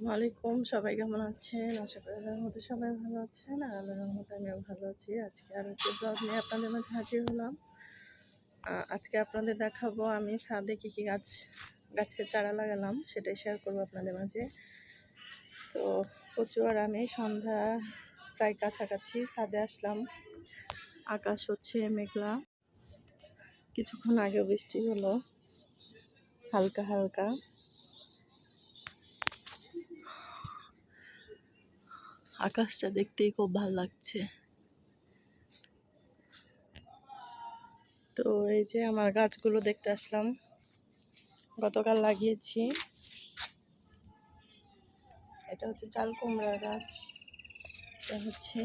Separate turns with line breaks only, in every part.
আসসালামু আলাইকুম সবাই কেমন আছেন? আশা করি আল্লাহর সবাই ভালো আছেন। আর আল্লাহর রহমতে আমিও ভালো আছি। আজকে আর একটি ব্লগ নিয়ে আপনাদের মাঝে হাজির হলাম। আজকে আপনাদের দেখাবো আমি ছাদে কী কী গাছ, গাছের চারা লাগালাম, সেটাই শেয়ার করব আপনাদের মাঝে। তো প্রচুর আমি সন্ধ্যা প্রায় কাছাকাছি ছাদে আসলাম। আকাশ হচ্ছে মেঘলা। কিছুক্ষণ আগে বৃষ্টি হলো। হালকা হালকা। আকাশটা দেখতেই খুব ভালো লাগছে। তো এই যে আমার গাছগুলো দেখতে আসলাম। গতকাল লাগিয়েছি। এটা হচ্ছে চাল কুমড়ার গাছ। এটা হচ্ছে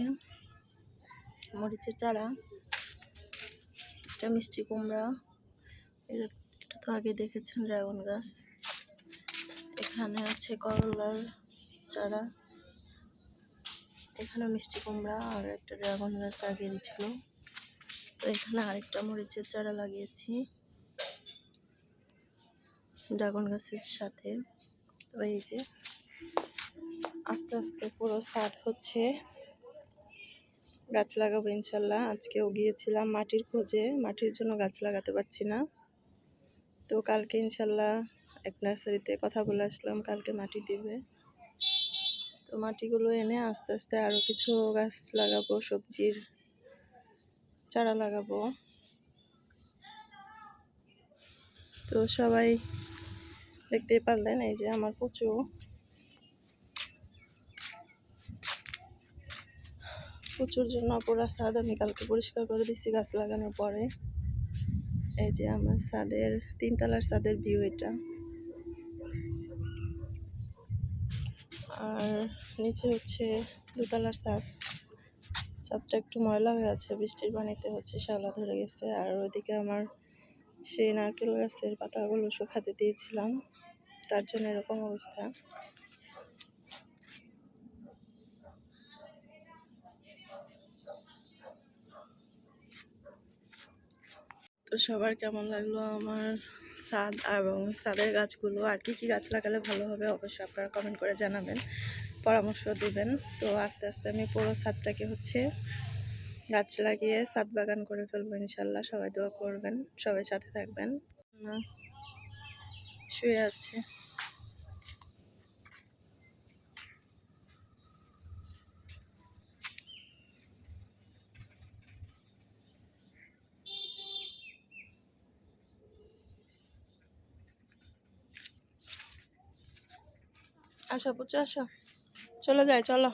মরিচের চারা। এটা মিষ্টি কুমড়া। এটা এটা তো আগে দেখেছেন ড্রাগন গাছ। এখানে আছে করলার চারা। এখানে মিষ্টি কুমড়া আর একটা ড্রাগন গাছ লাগিয়ে ছিল তো এখানে আরেকটা মরিচের চারা লাগিয়েছি। ড্রাগন গাছের সাথে। তো এই যে আস্তে আস্তে পুরো ছাদ হচ্ছে। গাছ লাগাবো ইনশাল্লাহ। আজকেও গিয়েছিলাম মাটির খোঁজে। মাটির জন্য গাছ লাগাতে পারছি না। তো কালকে ইনশাল্লাহ এক নার্সারিতে কথা বলে আসলাম। কালকে মাটি দিবে। তো মাটিগুলো এনে আস্তে আস্তে আরও কিছু গাছ লাগাবো, সবজির চারা লাগাবো। তো সবাই দেখতেই পারলেন, এই যে আমার কচু। কচুর জন্য পুরা ছাদ আমি কালকে পরিষ্কার করে দিচ্ছি গাছ লাগানোর পরে। এই যে আমার ছাদের, তিনতলার ছাদের ভিউ এটা। আর নিচে হচ্ছে দোতলার ছাদ। ছাদটা একটু ময়লা হয়ে আছে, বৃষ্টির পানিতে হচ্ছে শ্যাওলা ধরে গেছে। আর ওইদিকে আমার সেই নারকেল গাছের পাতাগুলো শুকাতে দিয়েছিলাম, তার জন্য এরকম অবস্থা। তো সবার কেমন লাগল আমার ছাদ এবং সাদের গাছগুলো আর কি কী গাছ লাগালে ভালো হবে অবশ্যই আপনারা কমেন্ট করে জানাবেন, পরামর্শ দেবেন। তো আস্তে আস্তে আমি পুরো ছাদটাকে হচ্ছে গাছ লাগিয়ে সাদ বাগান করে ফেলব ইনশাল্লাহ। সবাই দোয়া করবেন, সবাই সাথে থাকবেন। শুয়ে আছে। আসো পুচু আসো চলে যাই চলো